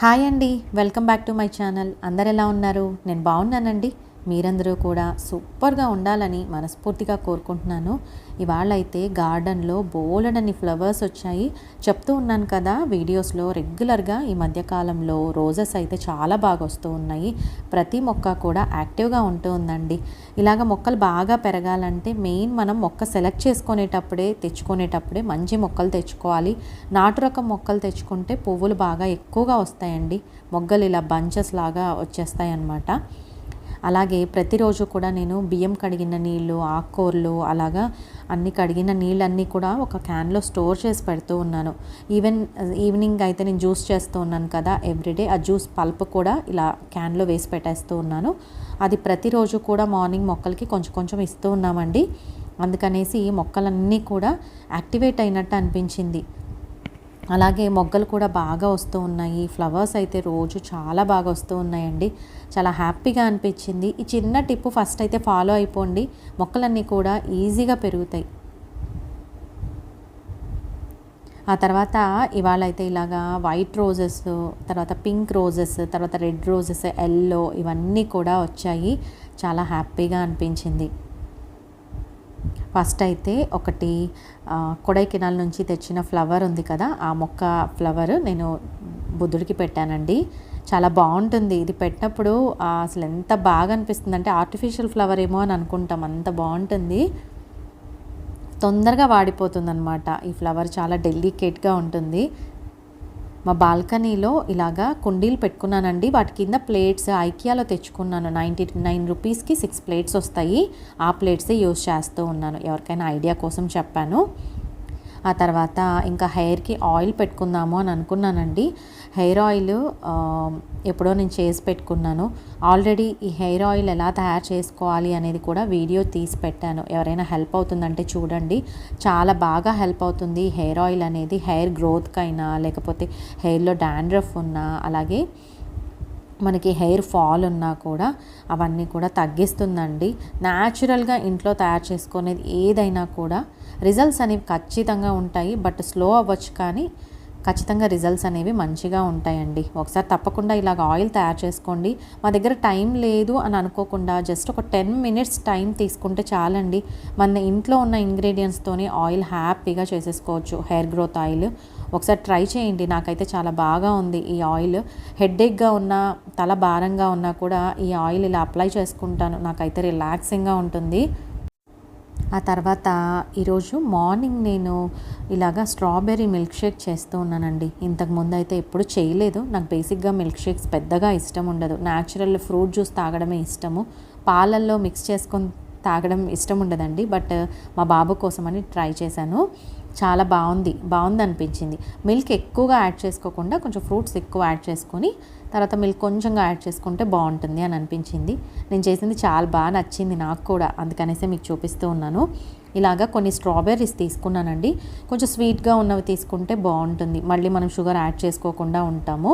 Hi అండి. Welcome back to my channel. అందరు ఎలా ఉన్నారు? నేను బాగున్నానండి. మీరందరూ కూడా సూపర్గా ఉండాలని మనస్ఫూర్తిగా కోరుకుంటున్నాను. ఇవాళ అయితే గార్డెన్లో బోలెడని ఫ్లవర్స్ వచ్చాయి. చెప్తూ ఉన్నాను కదా వీడియోస్లో రెగ్యులర్గా ఈ మధ్యకాలంలో రోజెస్ అయితే చాలా బాగా వస్తూ ఉన్నాయి. ప్రతి మొక్క కూడా యాక్టివ్గా ఉంటూ ఉందండి. ఇలాగ మొక్కలు బాగా పెరగాలంటే మెయిన్ మనం మొక్క సెలెక్ట్ చేసుకునేటప్పుడే తెచ్చుకునేటప్పుడే మంచి మొక్కలు తెచ్చుకోవాలి. నాటు రకం మొక్కలు తెచ్చుకుంటే పువ్వులు బాగా ఎక్కువగా వస్తాయండి. మొగ్గలు ఇలా బంచెస్ లాగా వచ్చేస్తాయి అన్నమాట అలాగే ప్రతిరోజు కూడా నేను బియ్యం కడిగిన నీళ్ళు ఆకుకూరలు అలాగా అన్ని కడిగిన నీళ్ళన్నీ కూడా ఒక క్యాన్లో స్టోర్ చేసి పెడుతూ ఉన్నాను. ఈవెన్ ఈవినింగ్ అయితే నేను జ్యూస్ చేస్తూ ఉన్నాను కదా ఎవ్రీడే ఆ జ్యూస్ పల్ప్ కూడా ఇలా క్యాన్లో వేసి పెట్టేస్తూ ఉన్నాను. అది ప్రతిరోజు కూడా మార్నింగ్ మొక్కలకి కొంచెం కొంచెం ఇస్తూ ఉన్నామండి. అందుకనేసి మొక్కలన్నీ కూడా యాక్టివేట్ అయినట్టు అనిపించింది. అలాగే మొగ్గలు కూడా బాగా వస్తూ ఉన్నాయి. ఫ్లవర్స్ అయితే రోజు చాలా బాగా వస్తూ ఉన్నాయండి. చాలా హ్యాపీగా అనిపించింది. ఈ చిన్న టిప్పు ఫస్ట్ అయితే ఫాలో అయిపోండి. మొక్కలన్నీ కూడా ఈజీగా పెరుగుతాయి. ఆ తర్వాత ఇవాళ అయితే ఇలాగా వైట్ రోజెస్ తర్వాత పింక్ రోజెస్ తర్వాత రెడ్ రోజెస్ ఎల్లో ఇవన్నీ కూడా వచ్చాయి. చాలా హ్యాపీగా అనిపించింది. ఫస్ట్ అయితే ఒకటి కొడైకెనాల్ నుంచి తెచ్చిన ఫ్లవర్ ఉంది కదా ఆ మొక్క ఫ్లవర్ నేను బుద్ధుడికి పెట్టానండి. చాలా బాగుంటుంది. ఇది పెట్టినప్పుడు అసలు ఎంత బాగా అనిపిస్తుంది అంటే ఆర్టిఫిషియల్ ఫ్లవర్ ఏమో అని అనుకుంటాం. అంత బాగుంటుంది. తొందరగా వాడిపోతుంది అనమాట ఈ ఫ్లవర్ చాలా డెలికేట్గా ఉంటుంది. మా బాల్కనీలో ఇలాగా కుండీలు పెట్టుకున్నానండి. వాటి కింద ప్లేట్స్ ఐకియాలో తెచ్చుకున్నాను. నైంటీ నైన్ రూపీస్కి సిక్స్ ప్లేట్స్ వస్తాయి. ఆ ప్లేట్సే యూస్ చేస్తూ ఉన్నాను. ఎవరికైనా ఐడియా కోసం చెప్పాను. ఆ తర్వాత ఇంకా హెయిర్కి ఆయిల్ పెట్టుకుందాము అని అనుకున్నానండి. హెయిర్ ఆయిల్ ఎప్పుడో నేను చేసి పెట్టుకున్నాను. ఆల్రెడీ ఈ హెయిర్ ఆయిల్ ఎలా తయారు చేసుకోవాలి అనేది కూడా వీడియో తీసి పెట్టాను. ఎవరైనా హెల్ప్ అవుతుందంటే చూడండి. చాలా బాగా హెల్ప్ అవుతుంది హెయిర్ ఆయిల్ అనేది. హెయిర్ గ్రోత్కైనా లేకపోతే హెయిర్లో డాండ్రఫ్ ఉన్నా అలాగే మనకి హెయిర్ ఫాల్ ఉన్నా కూడా అవన్నీ కూడా తగ్గిస్తుందండి. న్యాచురల్గా ఇంట్లో తయారు చేసుకునేది ఏదైనా కూడా రిజల్ట్స్ అనేవి ఖచ్చితంగా ఉంటాయి. బట్ స్లో అవ్వచ్చు కానీ ఖచ్చితంగా రిజల్ట్స్ అనేవి మంచిగా ఉంటాయండి. ఒకసారి తప్పకుండా ఇలాగ ఆయిల్ తయారు చేసుకోండి. మా దగ్గర టైం లేదు అని అనుకోకుండా జస్ట్ ఒక టెన్ మినిట్స్ టైం తీసుకుంటే చాలండి. మన ఇంట్లో ఉన్న ఇంగ్రీడియంట్స్తోనే ఆయిల్ హ్యాపీగా చేసేసుకోవచ్చు. హెయిర్ గ్రోత్ ఆయిల్ ఒకసారి ట్రై చేయండి. నాకైతే చాలా బాగా ఉంది ఈ ఆయిల్. హెడ్ఏక్గా ఉన్న తల భారంగా ఉన్నా కూడా ఈ ఆయిల్ ఇలా అప్లై చేసుకుంటాను. నాకైతే రిలాక్సింగ్గా ఉంటుంది. ఆ తర్వాత ఈరోజు మార్నింగ్ నేను ఇలాగా స్ట్రాబెర్రీ మిల్క్ షేక్ చేస్తూ ఉన్నానండి. ఇంతకుముందు అయితే ఎప్పుడు చేయలేదు. నాకు బేసిక్గా మిల్క్ షేక్స్ పెద్దగా ఇష్టం ఉండదు. న్యాచురల్ ఫ్రూట్ జ్యూస్ తాగడమే ఇష్టము. పాలల్లో మిక్స్ చేసుకొని తాగడం ఇష్టం ఉండదండి. బట్ మా బాబు కోసమని ట్రై చేశాను. చాలా బాగుంది బాగుంది అనిపించింది మిల్క్ ఎక్కువగా యాడ్ చేసుకోకుండా కొంచెం ఫ్రూట్స్ ఎక్కువ యాడ్ చేసుకొని తర్వాత మిల్క్ కొంచెంగా యాడ్ చేసుకుంటే బాగుంటుంది అని అనిపించింది. నేను చేసింది చాలా బాగా నచ్చింది నాకు కూడా అందుకనేసి మీకు చూపిస్తూ ఉన్నాను. ఇలాగా కొన్ని స్ట్రాబెర్రీస్ తీసుకున్నానండి. కొంచెం స్వీట్గా ఉన్నవి తీసుకుంటే బాగుంటుంది. మళ్ళీ మనం షుగర్ యాడ్ చేసుకోకుండా ఉంటాము.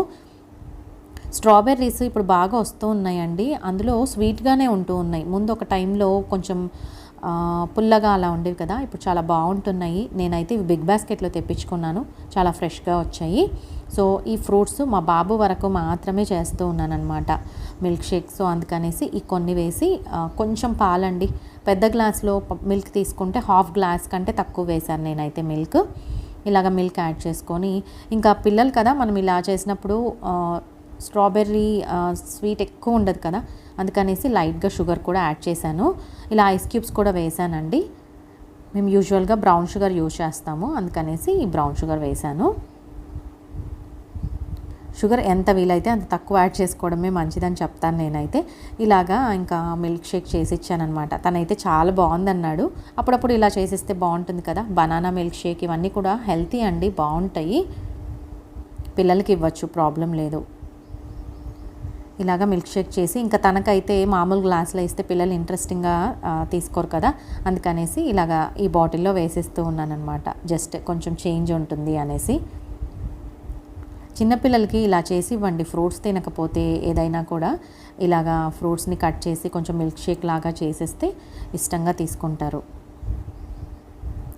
స్ట్రాబెర్రీస్ ఇప్పుడు బాగా వస్తూ ఉన్నాయండి. అందులో స్వీట్గానే ఉంటూ ఉన్నాయి. ముందు ఒక టైంలో కొంచెం పుల్లగా అలా ఉండేవి కదా ఇప్పుడు చాలా బాగుంటున్నాయి. నేనైతే ఇవి బిగ్ బాస్కెట్లో తెప్పించుకున్నాను. చాలా ఫ్రెష్గా వచ్చాయి. సో ఈ ఫ్రూట్స్ మా బాబు వరకు మాత్రమే చేస్తూ ఉన్నాను అనమాట మిల్క్ షేక్స్ అందుకనేసి ఈ కొన్ని వేసి కొంచెం పాలండి. పెద్ద గ్లాస్లో మిల్క్ తీసుకుంటే హాఫ్ గ్లాస్ కంటే తక్కువ వేశాను నేనైతే మిల్క్. ఇలాగ మిల్క్ యాడ్ చేసుకొని ఇంకా పిల్లలు కదా మనం ఇలా చేసినప్పుడు స్ట్రాబెర్రీ స్వీట్ ఎక్కువ ఉండదు కదా అందుకనేసి లైట్గా షుగర్ కూడా యాడ్ చేశాను. ఇలా ఐస్ క్యూబ్స్ కూడా వేసానండి. మేము యూజువల్గా బ్రౌన్ షుగర్ యూజ్ చేస్తాము. అందుకనేసి ఈ బ్రౌన్ షుగర్ వేసాను. షుగర్ ఎంత వీలైతే అంత తక్కువ యాడ్ చేసుకోవడమే మంచిదని చెప్తాను నేనైతే. ఇలాగా ఇంకా మిల్క్ షేక్ చేసి ఇచ్చానమాట తనైతే చాలా బాగుందన్నాడు. అప్పుడప్పుడు ఇలా చేసిస్తే బాగుంటుంది కదా. బనానా మిల్క్ షేక్ ఇవన్నీ కూడా హెల్తీ అండి బాగుంటాయి. పిల్లలకి ఇవ్వచ్చు ప్రాబ్లం లేదు. ఇలాగ మిల్క్ షేక్ చేసి ఇంకా తనకైతే మామూలు గ్లాస్లో ఇస్తే పిల్లలు ఇంట్రెస్టింగ్గా తీసుకోరు కదా. అందుకనేసి ఇలాగ ఈ బాటిల్లో వేసేస్తూ ఉన్నానమాట జస్ట్ కొంచెం చేంజ్ ఉంటుంది అనేసి. చిన్నపిల్లలకి ఇలా చేసి ఇవ్వండి. ఫ్రూట్స్ తినకపోతే ఏదైనా కూడా ఇలాగా ఫ్రూట్స్ని కట్ చేసి కొంచెం మిల్క్ షేక్ లాగా చేసేస్తే ఇష్టంగా తీసుకుంటారు.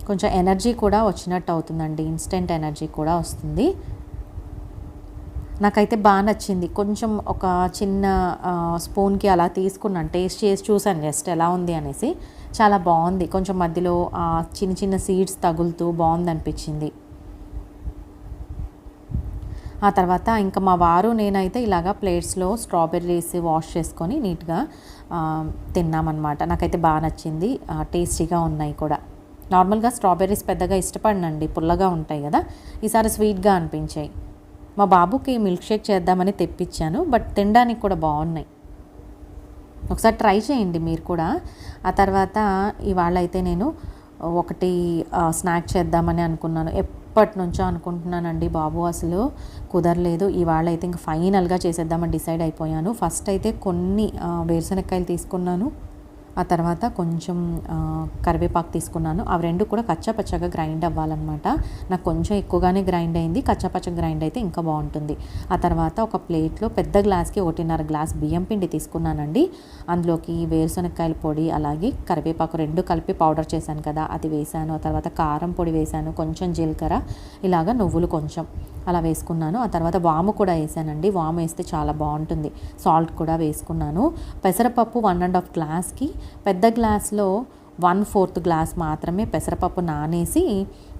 కొంచెం ఎనర్జీ కూడా వచ్చినట్టు అవుతుందండి. ఇన్స్టెంట్ ఎనర్జీ కూడా వస్తుంది. నాకైతే బాగా నచ్చింది. కొంచెం ఒక చిన్న స్పూన్కి అలా తీసుకున్నాను. టేస్ట్ చేసి చూసాను జస్ట్ ఎలా ఉంది అనేసి. చాలా బాగుంది. కొంచెం మధ్యలో చిన్న చిన్న సీడ్స్ తగులుతూ బాగుంది అనిపించింది. ఆ తర్వాత ఇంకా మా వారు నేనైతే ఇలాగా ప్లేట్స్లో స్ట్రాబెర్రీస్ వాష్ చేసుకొని నీట్గా తిన్నామన్నమాట. నాకైతే బాగా నచ్చింది. టేస్టీగా ఉన్నాయి కూడా. నార్మల్గా స్ట్రాబెర్రీస్ పెద్దగా ఇష్టపడినండి. పుల్లగా ఉంటాయి కదా. ఈసారి స్వీట్గా అనిపించాయి. మా బాబుకి మిల్క్ షేక్ చేద్దామని తెప్పించాను బట్ తినడానికి కూడా బాగున్నాయి. ఒకసారి ట్రై చేయండి మీరు కూడా. ఆ తర్వాత ఇవాళ అయితే నేను ఒకటి స్నాక్ చేద్దామని అనుకున్నాను. ఎప్పటి నుంచో అనుకుంటున్నానండి బాబు అసలు. కుదరలేదు. ఇవాళ అయితే ఇంకా ఫైనల్గా చేసేద్దామని డిసైడ్ అయిపోయాను. ఫస్ట్ అయితే కొన్ని వేరుశనక్కాయలు తీసుకున్నాను. ఆ తర్వాత కొంచెం కరివేపాకు తీసుకున్నాను. అవి రెండు కూడా కచ్చపచ్చగా గ్రైండ్ అవ్వాలన్నమాట. నాకు కొంచెం ఎక్కువగానే గ్రైండ్ అయింది. కచ్చాపచ్చ గ్రైండ్ అయితే ఇంకా బాగుంటుంది. ఆ తర్వాత ఒక ప్లేట్లో పెద్ద గ్లాస్కి ఒకటిన్నర గ్లాస్ బియ్యం పిండి తీసుకున్నానండి. అందులోకి వేరుశనక్కాయల పొడి అలాగే కరివేపాకు రెండు కలిపి పౌడర్ చేశాను కదా అది వేశాను. ఆ తర్వాత కారం పొడి వేశాను కొంచెం జీలకర్ర ఇలాగ నువ్వులు కొంచెం అలా వేసుకున్నాను. ఆ తర్వాత వాము కూడా వేసానండి వాము వేస్తే చాలా బాగుంటుంది. సాల్ట్ కూడా వేసుకున్నాను. పెసరపప్పు వన్ అండ్ హాఫ్ గ్లాస్కి పెద్ద గ్లాస్లో వన్ ఫోర్త్ గ్లాస్ మాత్రమే పెసరపప్పు నానేసి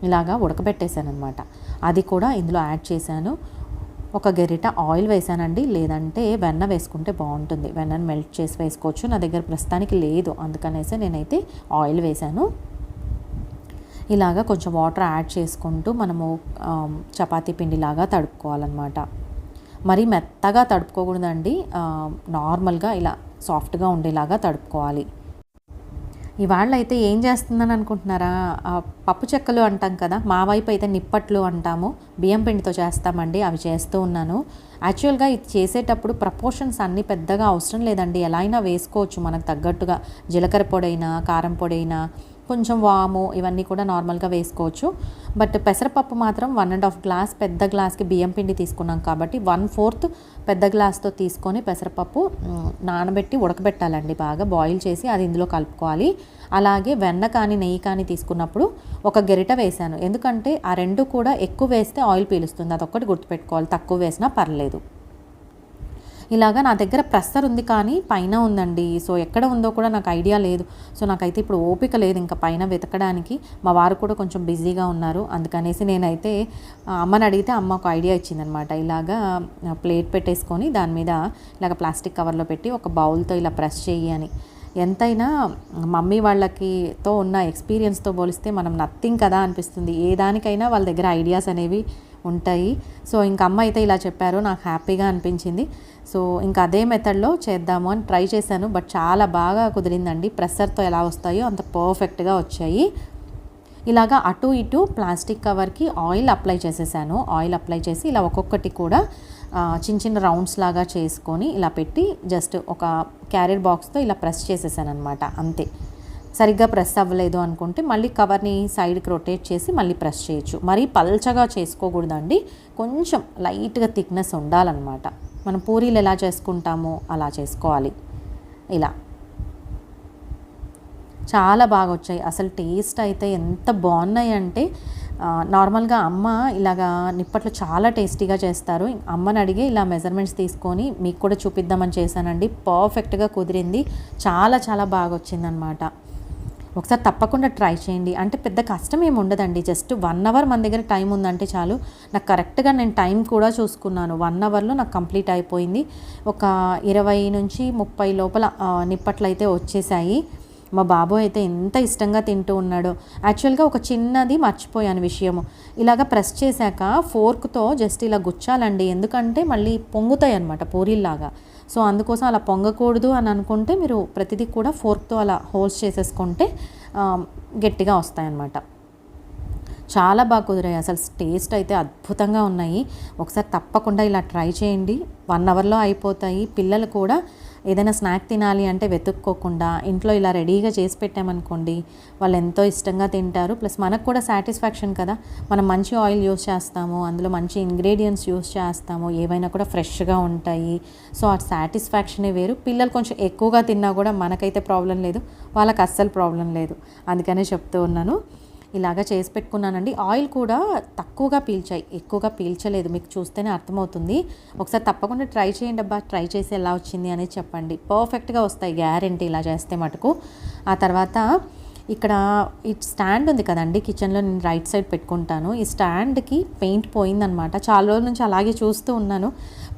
ఇలాగా ఉడకబెట్టేశాను అనమాట అది కూడా ఇందులో యాడ్ చేశాను. ఒక గెరిట ఆయిల్ వేసానండి లేదంటే వెన్న వేసుకుంటే బాగుంటుంది. వెన్నను మెల్ట్ చేసి వేసుకోవచ్చు. నా దగ్గర ప్రస్తుతానికి లేదు. అందుకనేసి నేనైతే ఆయిల్ వేశాను. ఇలాగా కొంచెం వాటర్ యాడ్ చేసుకుంటూ మనము చపాతీ పిండిలాగా తడుపుకోవాలన్నమాట. మరి మెత్తగా తడుపుకోకూడదండి. నార్మల్గా ఇలా సాఫ్ట్గా ఉండేలాగా తడుపుకోవాలి. ఇవాళ అయితే ఏం చేస్తుందని అనుకుంటున్నారా? పప్పు చెక్కలు అంటాం కదా మా వైపు అయితే నిప్పట్లు అంటాము. బియ్యం పిండితో చేస్తామండి అవి చేస్తూ ఉన్నాను. యాక్చువల్గా ఇది చేసేటప్పుడు ప్రపోర్షన్స్ అన్నీ పెద్దగా అవసరం లేదండి. ఎలా అయినా వేసుకోవచ్చు మనకు తగ్గట్టుగా. జీలకర్ర పొడైనా కారం పొడైనా కొంచెం వాము ఇవన్నీ కూడా నార్మల్గా వేసుకోవచ్చు. బట్ పెసరపప్పు మాత్రం వన్ అండ్ హాఫ్ గ్లాస్ పెద్ద గ్లాస్కి బియ్యం పిండి తీసుకున్నాం కాబట్టి వన్ ఫోర్త్ పెద్ద గ్లాస్తో తీసుకొని పెసరపప్పు నానబెట్టి ఉడకబెట్టాలండి బాగా. బాయిల్ చేసి అది ఇందులో కలుపుకోవాలి. అలాగే వెన్న కానీ నెయ్యి కానీ తీసుకున్నప్పుడు ఒక గెరిట వేసాను ఎందుకంటే ఆ రెండు కూడా ఎక్కువ వేస్తే ఆయిల్ పీలుస్తుంది. అదొక్కటి గుర్తుపెట్టుకోవాలి. తక్కువ వేసినా పర్లేదు. ఇలాగా నా దగ్గర ప్రెస్సర్ ఉంది కానీ పైన ఉందండి. సో ఎక్కడ ఉందో కూడా నాకు ఐడియా లేదు. సో నాకైతే ఇప్పుడు ఓపిక లేదు ఇంకా పైన వెతకడానికి. మా వారు కూడా కొంచెం బిజీగా ఉన్నారు. అందుకనేసి నేనైతే అమ్మని అడిగితే అమ్మ ఒక ఐడియా ఇచ్చిందనమాట. ఇలాగా ప్లేట్ పెట్టేసుకొని దాని మీద ఇలాగ ప్లాస్టిక్ కవర్లో పెట్టి ఒక బౌల్తో ఇలా ప్రెస్ చెయ్యి అని. ఎంతైనా మమ్మీ వాళ్ళకితో ఉన్న ఎక్స్పీరియన్స్తో పోలిస్తే మనం నథింగ్ కదా అనిపిస్తుంది. ఏ దానికైనా వాళ్ళ దగ్గర ఐడియాస్ అనేవి ఉంటాయి. సో ఇంక అమ్మ అయితే ఇలా చెప్పారు. నాకు హ్యాపీగా అనిపించింది. సో ఇంకా అదే మెథడ్లో చేద్దాము అని ట్రై చేశాను. బట్ చాలా బాగా కుదిరిందండి. ప్రెషర్తో ఎలా వస్తాయో అంత పర్ఫెక్ట్గా వచ్చాయి. ఇలాగా అటు ఇటు ప్లాస్టిక్ కవర్కి ఆయిల్ అప్లై చేసేసాను. ఆయిల్ అప్లై చేసి ఇలా ఒక్కొక్కటి కూడా చిన్న చిన్న రౌండ్స్ లాగా చేసుకొని ఇలా పెట్టి జస్ట్ ఒక క్యారియర్ బాక్స్తో ఇలా ప్రెస్ చేసేసాను అనమాట అంతే. సరిగ్గా ప్రెస్ అవ్వలేదు అనుకుంటే మళ్ళీ కవర్ని సైడ్కి రొటేట్ చేసి మళ్ళీ ప్రెస్ చేయొచ్చు. మరీ పల్చగా చేసుకోకూడదండి. కొంచెం లైట్గా థిక్నెస్ ఉండాలన్నమాట. మనం పూరీలు ఎలా చేసుకుంటామో అలా చేసుకోవాలి. ఇలా. చాలా బాగా వచ్చాయి. అసలు టేస్ట్ అయితే ఎంత బాగున్నాయి అంటే నార్మల్గా అమ్మ ఇలాగా నిప్పట్లు చాలా టేస్టీగా చేస్తారు. అమ్మని అడిగి ఇలా మెజర్మెంట్స్ తీసుకొని మీకు కూడా చూపిద్దామని చేశానండి. పర్ఫెక్ట్గా కుదిరింది. చాలా చాలా బాగా వచ్చిందనమాట ఒకసారి తప్పకుండా ట్రై చేయండి. అంటే పెద్ద కష్టం ఏమి ఉండదండి. జస్ట్ వన్ అవర్ మన దగ్గర టైం ఉందంటే చాలు. నాకు కరెక్ట్గా నేను టైం కూడా చూసుకున్నాను. వన్ అవర్లో నాకు కంప్లీట్ అయిపోయింది. ఒక ఇరవై నుంచి ముప్పై లోపల నిప్పట్లు అయితే వచ్చేసాయి. మా బాబు అయితే ఎంత ఇష్టంగా తింటూ ఉన్నాడో. యాక్చువల్గా ఒక చిన్నది మర్చిపోయాను విషయము. ఇలాగ ప్రెస్ చేశాక ఫోర్క్తో జస్ట్ ఇలా గుచ్చాలండి. ఎందుకంటే మళ్ళీ పొంగుతాయి అనమాట పూరీల్లాగా. సో అందుకోసం అలా పొంగకూడదు అని అనుకుంటే మీరు ప్రతిదీ కూడా ఫోర్క్తో అలా హోల్స్ చేసేసుకుంటే గట్టిగా వస్తాయన్నమాట. చాలా బాగా కుదిరాయి. అసలు టేస్ట్ అయితే అద్భుతంగా ఉన్నాయి. ఒకసారి తప్పకుండా ఇలా ట్రై చేయండి. వన్ అవర్లో అయిపోతాయి. పిల్లలు కూడా ఏదైనా స్నాక్ తినాలి అంటే వెతుక్కోకుండా ఇంట్లో ఇలా రెడీగా చేసి పెట్టామనుకోండి వాళ్ళు ఎంతో ఇష్టంగా తింటారు. ప్లస్ మనకు కూడా సాటిస్ఫాక్షన్ కదా. మనం మంచి ఆయిల్ యూస్ చేస్తాము అందులో మంచి ఇంగ్రీడియంట్స్ యూస్ చేస్తాము ఏవైనా కూడా ఫ్రెష్గా ఉంటాయి. సో ఆ సాటిస్ఫాక్షనే వేరు. పిల్లలు కొంచెం ఎక్కువగా తిన్నా కూడా మనకైతే ప్రాబ్లం లేదు వాళ్ళకి అస్సలు ప్రాబ్లం లేదు. అందుకనే చెప్తూ ఉన్నాను. ఇలాగ చేసి పెట్టుకున్నానండి. ఆయిల్ కూడా తక్కువగా పీల్చాయి. ఎక్కువగా పీల్చలేదు. మీకు చూస్తేనే అర్థమవుతుంది. ఒకసారి తప్పకుండా ట్రై చేయండి అబ్బా. ట్రై చేసి ఎలా వచ్చింది అనేది చెప్పండి. పర్ఫెక్ట్గా వస్తాయి. గ్యారెంటీ ఇలా చేస్తే మటుకు. ఆ తర్వాత ఇక్కడ ఈ స్టాండ్ ఉంది కదండి కిచెన్లో నేను రైట్ సైడ్ పెట్టుకుంటాను. ఈ స్టాండ్కి పెయింట్ పోయిందనమాట. చాలా రోజుల నుంచి అలాగే చూస్తూ ఉన్నాను.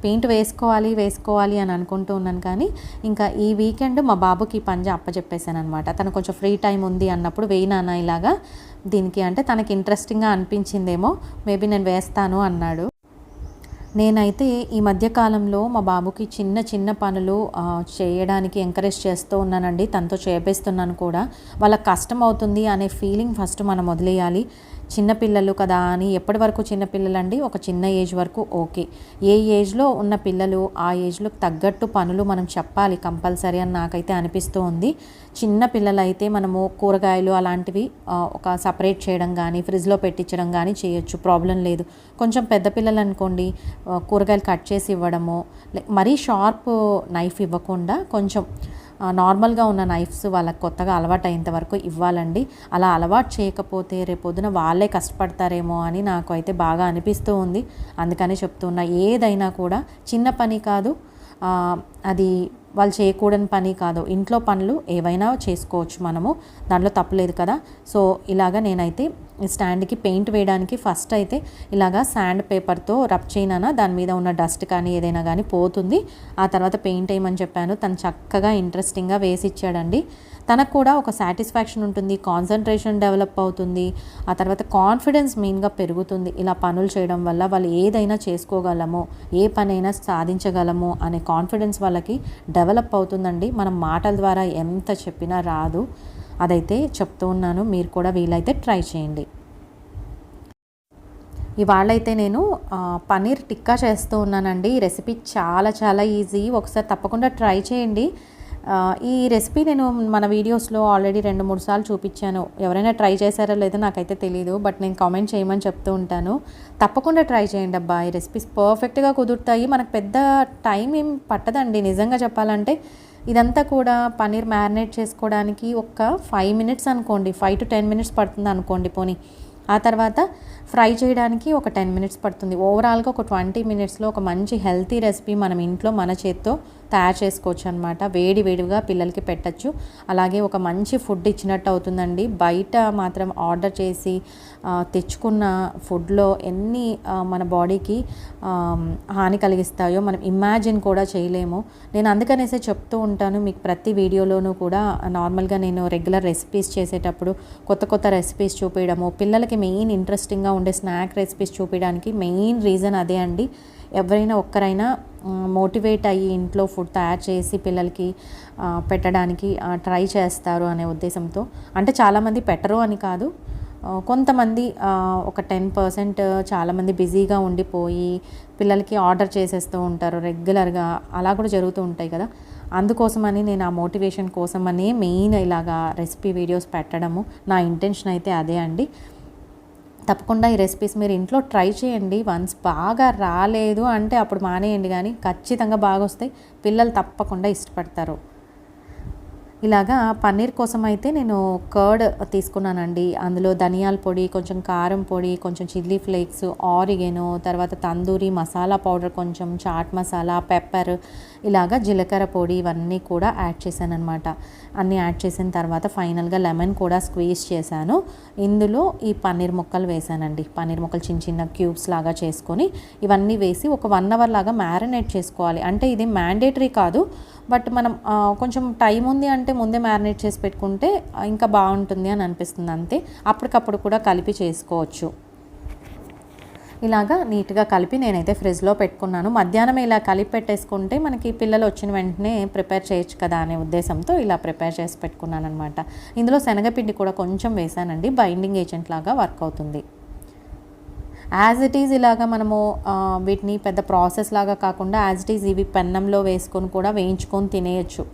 పెయింట్ వేసుకోవాలి వేసుకోవాలి అని అనుకుంటూ ఉన్నాను కానీ ఇంకా ఈ వీకెండ్ మా బాబుకి పంజా అప్పచెప్పేసాను అనమాట తను కొంచెం ఫ్రీ టైం ఉంది అన్నప్పుడు వేయినానా ఇలాగా? దీనికి అంటే తనకి ఇంట్రెస్టింగ్గా అనిపించిందేమో. మేబీ నేను వేస్తాను అన్నాడు. నేనైతే ఈ మధ్యకాలంలో మా బాబుకి చిన్న చిన్న పనులు చేయడానికి ఎంకరేజ్ చేస్తూ ఉన్నానండి. తనతో చేపిస్తున్నాను కూడా. వాళ్ళకి కష్టం అవుతుంది అనే ఫీలింగ్ ఫస్ట్ మనం వదిలేయాలి. చిన్నపిల్లలు కదా అని ఎప్పటి వరకు చిన్నపిల్లలండి ఒక చిన్న ఏజ్ వరకు ఓకే. ఏ ఏజ్లో ఉన్న పిల్లలు ఆ ఏజ్లో తగ్గట్టు పనులు మనం చెప్పాలి కంపల్సరీ అని నాకైతే అనిపిస్తూ ఉంది చిన్న పిల్లలు అయితే మనము కూరగాయలు అలాంటివి ఒక సపరేట్ చేయడం కానీ ఫ్రిడ్జ్లో పెట్టించడం కానీ చేయొచ్చు. ప్రాబ్లం లేదు. కొంచెం పెద్ద పిల్లలు అనుకోండి కూరగాయలు కట్ చేసి ఇవ్వడము మరీ షార్ప్ నైఫ్ ఇవ్వకుండా కొంచెం నార్మల్గా ఉన్న నైఫ్స్ వాళ్ళకి కొత్తగా అలవాటు అయ్యేంత వరకు ఇవ్వాలండి. అలా అలవాటు చేయకపోతే రేపొద్దున వాళ్ళే కష్టపడతారేమో అని నాకు అయితే బాగా అనిపిస్తూ ఉంది. అందుకని చెప్తున్నా ఏదైనా కూడా చిన్న పని కాదు. అది వాళ్ళు చేయకూడని పని కాదు. ఇంట్లో పనులు ఏవైనా చేసుకోవచ్చు మనము. దాంట్లో తప్పులేదు కదా. సో ఇలాగా నేనైతే ఈ స్టాండ్కి పెయింట్ వేయడానికి ఫస్ట్ అయితే ఇలాగా శాండ్ పేపర్తో రబ్ చేయనా దాని మీద ఉన్న డస్ట్ కానీ ఏదైనా కానీ పోతుంది. ఆ తర్వాత పెయింట్ వేయమని చెప్పాను. తను చక్కగా ఇంట్రెస్టింగ్గా వేసి ఇచ్చాడండి. తనకు కూడా ఒక సాటిస్ఫాక్షన్ ఉంటుంది కాన్సన్ట్రేషన్ డెవలప్ అవుతుంది ఆ తర్వాత కాన్ఫిడెన్స్ మెయిన్గా పెరుగుతుంది. ఇలా పనులు చేయడం వల్ల వాళ్ళు ఏదైనా చేసుకోగలము ఏ పనైనా సాధించగలము అనే కాన్ఫిడెన్స్ వాళ్ళకి డెవలప్ అవుతుందండి. మనం మాటల ద్వారా ఎంత చెప్పినా రాదు. అదైతే చెప్తూ ఉన్నాను మీరు కూడా వీలైతే ట్రై చేయండి. ఇవాళైతే నేను పన్నీర్ టిక్కా చేస్తూ ఉన్నానండి. ఈ రెసిపీ చాలా చాలా ఈజీ. ఒకసారి తప్పకుండా ట్రై చేయండి. ఈ రెసిపీ నేను మన వీడియోస్లో ఆల్రెడీ రెండు మూడు సార్లు చూపించాను. ఎవరైనా ట్రై చేశారో లేదో నాకైతే తెలియదు బట్ నేను కామెంట్ చేయమని చెప్తూ ఉంటాను. తప్పకుండా ట్రై చేయండి అబ్బా. ఈ రెసిపీస్ పర్ఫెక్ట్గా కుదురుతాయి. మనకు పెద్ద టైం ఏం పట్టదండి. నిజంగా చెప్పాలంటే ఇదంతా కూడా పన్నీర్ మ్యారినేట్ చేసుకోవడానికి ఒక ఫైవ్ మినిట్స్ అనుకోండి. ఫైవ్ టు టెన్ మినిట్స్ పడుతుంది అనుకోండి పోనీ. ఆ తర్వాత ఫ్రై చేయడానికి ఒక టెన్ మినిట్స్ పడుతుంది. ఓవరాల్గా ఒక ట్వంటీ మినిట్స్లో ఒక మంచి హెల్తీ రెసిపీ మనం ఇంట్లో మన చేత్తో తయారు చేసుకోవచ్చు అనమాట వేడి వేడిగా పిల్లలకి పెట్టచ్చు. అలాగే ఒక మంచి ఫుడ్ ఇచ్చినట్టు అవుతుందండి. బయట మాత్రం ఆర్డర్ చేసి తెచ్చుకున్న ఫుడ్లో ఎన్ని మన బాడీకి హాని కలిగిస్తాయో మనం ఇమాజిన్ కూడా చేయలేము. నేను అందుకనేసే చెప్తూ ఉంటాను మీకు ప్రతి వీడియోలోనూ కూడా నార్మల్గా నేను రెగ్యులర్ రెసిపీస్ చేసేటప్పుడు కొత్త కొత్త రెసిపీస్ చూపించడము పిల్లలకి మెయిన్ ఇంట్రెస్టింగ్గా ఉండే స్నాక్ రెసిపీస్ చూపించడానికి మెయిన్ రీజన్ అదే అండి. ఎవరైనా ఒక్కరైనా మోటివేట్ అయ్యి ఇంట్లో ఫుడ్ తయారు చేసి పిల్లలకి పెట్టడానికి ట్రై చేస్తారు అనే ఉద్దేశంతో. అంటే చాలామంది పెట్టరు అని కాదు. కొంతమంది ఒక టెన్ పర్సెంట్ చాలామంది బిజీగా ఉండిపోయి పిల్లలకి ఆర్డర్ చేసేస్తూ ఉంటారు రెగ్యులర్గా అలా కూడా జరుగుతూ ఉంటాయి కదా. అందుకోసమని నేను ఆ మోటివేషన్ కోసమని మెయిన్ ఇలాగా రెసిపీ వీడియోస్ పెట్టడము. నా ఇంటెన్షన్ అయితే అదే అండి. తప్పకుండా ఈ రెసిపీస్ మీరు ఇంట్లో ట్రై చేయండి. వన్స్ బాగా రాలేదు అంటే అప్పుడు మానేయండి. కానీ ఖచ్చితంగా బాగా వస్తాయి పిల్లలు తప్పకుండా ఇష్టపడతారు. ఇలాగా పన్నీర్ కోసం అయితే నేను కర్డ్ తీసుకున్నానండి. అందులో ధనియాల పొడి కొంచెం కారం పొడి కొంచెం చిల్లీ ఫ్లేక్స్ ఆరిగెను తర్వాత తందూరి మసాలా పౌడర్ కొంచెం చాట్ మసాలా పెప్పర్ ఇలాగా జీలకర్ర పొడి ఇవన్నీ కూడా యాడ్ చేశాను అనమాట అన్నీ యాడ్ చేసిన తర్వాత ఫైనల్గా లెమన్ కూడా స్క్వీజ్ చేశాను. ఇందులో ఈ పన్నీర్ ముక్కలు వేశానండి. పన్నీర్ ముక్కలు చిన్న చిన్న క్యూబ్స్ లాగా చేసుకొని ఇవన్నీ వేసి ఒక వన్ అవర్ లాగా మ్యారినేట్ చేసుకోవాలి. అంటే ఇది మ్యాండేటరీ కాదు. బట్ మనం కొంచెం టైం ఉంది అంటే ముందే మ్యారినేట్ చేసి పెట్టుకుంటే ఇంకా బాగుంటుంది అని అనిపిస్తుంది అంతే. అప్పటికప్పుడు కూడా కలిపి చేసుకోవచ్చు. ఇలాగా నీట్గా కలిపి నేనైతే ఫ్రిడ్జ్లో పెట్టుకున్నాను. మధ్యాహ్నం ఇలా కలిపి పెట్టేసుకుంటే మనకి పిల్లలు వచ్చిన వెంటనే ప్రిపేర్ చేయొచ్చు కదా అనే ఉద్దేశంతో ఇలా ప్రిపేర్ చేసి పెట్టుకున్నాను అనమాట ఇందులో శనగపిండి కూడా కొంచెం వేసానండి. బైండింగ్ ఏజెంట్ లాగా వర్క్ అవుతుంది. యాజ్ ఇట్ ఈజ్ ఇలాగా మనము వీటిని పెద్ద ప్రాసెస్ లాగా కాకుండా యాజ్ ఇట్ ఈజ్ ఇవి పెన్నంలో వేసుకొని కూడా వేయించుకొని తినేయచ్చు.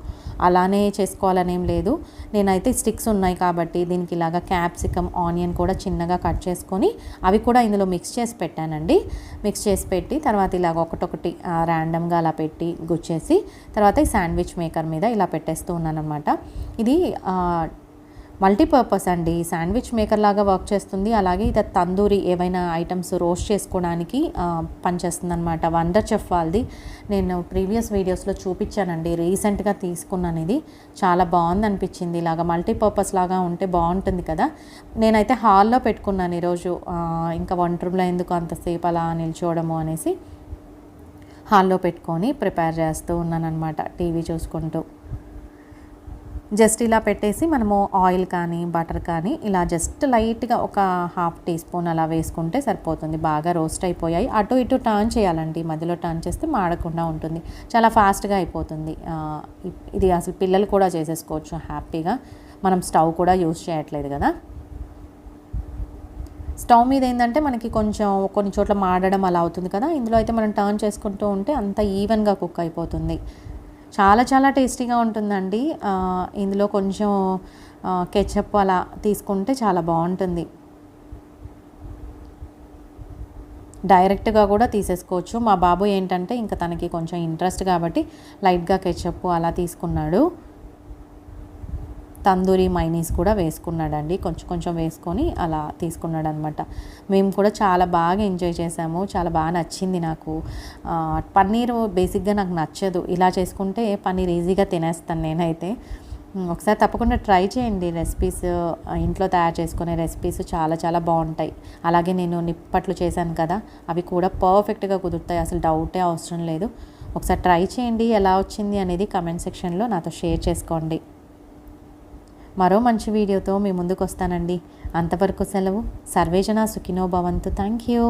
అలానే చేసుకోవాలనేం లేదు. నేనైతే స్టిక్స్ ఉన్నాయి కాబట్టి దీనికి ఇలాగా క్యాప్సికమ్ ఆనియన్ కూడా చిన్నగా కట్ చేసుకొని అవి కూడా ఇందులో మిక్స్ చేసి పెట్టానండి. మిక్స్ చేసి పెట్టి తర్వాత ఇలాగ ఒకటొకటి ర్యాండమ్గా అలా పెట్టి గుచ్చేసి తర్వాత ఈ శాండ్విచ్ మేకర్ మీద ఇలా పెట్టేస్తూ ఉన్నాను అనమాట ఇది మల్టీపర్పస్ అండి. శాండ్విచ్ మేకర్ లాగా వర్క్ చేస్తుంది. అలాగే ఇది తందూరి ఏవైనా ఐటమ్స్ రోస్ట్ చేసుకోవడానికి పనిచేస్తుంది అనమాట వండర్ చెఫ్ వాళ్ళది. నేను ప్రీవియస్ వీడియోస్లో చూపించానండి. రీసెంట్గా తీసుకున్నాను ఇది చాలా బాగుంది అనిపించింది ఇలాగా మల్టీపర్పస్ లాగా ఉంటే బాగుంటుంది కదా. నేనైతే హాల్లో పెట్టుకున్నాను ఈరోజు. ఇంకా వంట రూమ్లో ఎందుకు అంతసేపు అలా నిల్చోవడము అనేసి హాల్లో పెట్టుకొని ప్రిపేర్ చేస్తూ ఉన్నాను అనమాట టీవీ చూసుకుంటూ. జస్ట్ ఇలా పెట్టేసి మనము ఆయిల్ కానీ బటర్ కానీ ఇలా జస్ట్ లైట్గా ఒక హాఫ్ టీ స్పూన్ అలా వేసుకుంటే సరిపోతుంది. బాగా రోస్ట్ అయిపోయాయి. అటు ఇటు టర్న్ చేయాలండి. మధ్యలో టర్న్ చేస్తే మాడకుండా ఉంటుంది. చాలా ఫాస్ట్గా అయిపోతుంది. ఇది అసలు పిల్లలు కూడా చేసేసుకోవచ్చు హ్యాపీగా. మనం స్టవ్ కూడా యూజ్ చేయట్లేదు కదా. స్టవ్ మీద ఏంటంటే మనకి కొంచెం కొన్ని చోట్ల మాడడం అలా అవుతుంది కదా. ఇందులో అయితే మనం టర్న్ చేసుకుంటూ ఉంటే అంత ఈవెన్గా కుక్ అయిపోతుంది. చాలా చాలా టేస్టీగా ఉంటుందండి. ఇందులో కొంచెం కెచప్ అలా తీసుకుంటే చాలా బాగుంటుంది. డైరెక్ట్గా కూడా తీసేసుకోవచ్చు. మా బాబు ఏంటంటే ఇంకా తనకి కొంచెం ఇంట్రెస్ట్ కాబట్టి లైట్గా కెచప్ అలా తీసుకున్నాడు. తందూరి మైనీస్ కూడా వేసుకున్నాడండి. కొంచెం కొంచెం వేసుకొని అలా తీసుకున్నాడు అనమాట మేము కూడా చాలా బాగా ఎంజాయ్ చేసాము. చాలా బాగా నచ్చింది నాకు. పన్నీరు పన్నీర్ బేసిక్గా నాకు నచ్చదు. ఇలా చేసుకుంటే పన్నీర్ ఈజీగా తినేస్తాను నేనైతే. ఒకసారి తప్పకుండా ట్రై చేయండి రెసిపీస్ ఇంట్లో తయారు చేసుకునే రెసిపీస్ చాలా చాలా బాగుంటాయి. అలాగే నేను నిప్పట్లు చేశాను కదా అవి కూడా పర్ఫెక్ట్గా కుదురుతాయి. అసలు డౌటే అవసరం లేదు. ఒకసారి ట్రై చేయండి. ఎలా వచ్చింది అనేది కమెంట్ సెక్షన్లో నాతో షేర్ చేసుకోండి. మరో మంచి వీడియోతో మీ ముందుకు వస్తానండి అంతవరకు సెలవు. సర్వేజన సుఖినో భవంతు. Thank you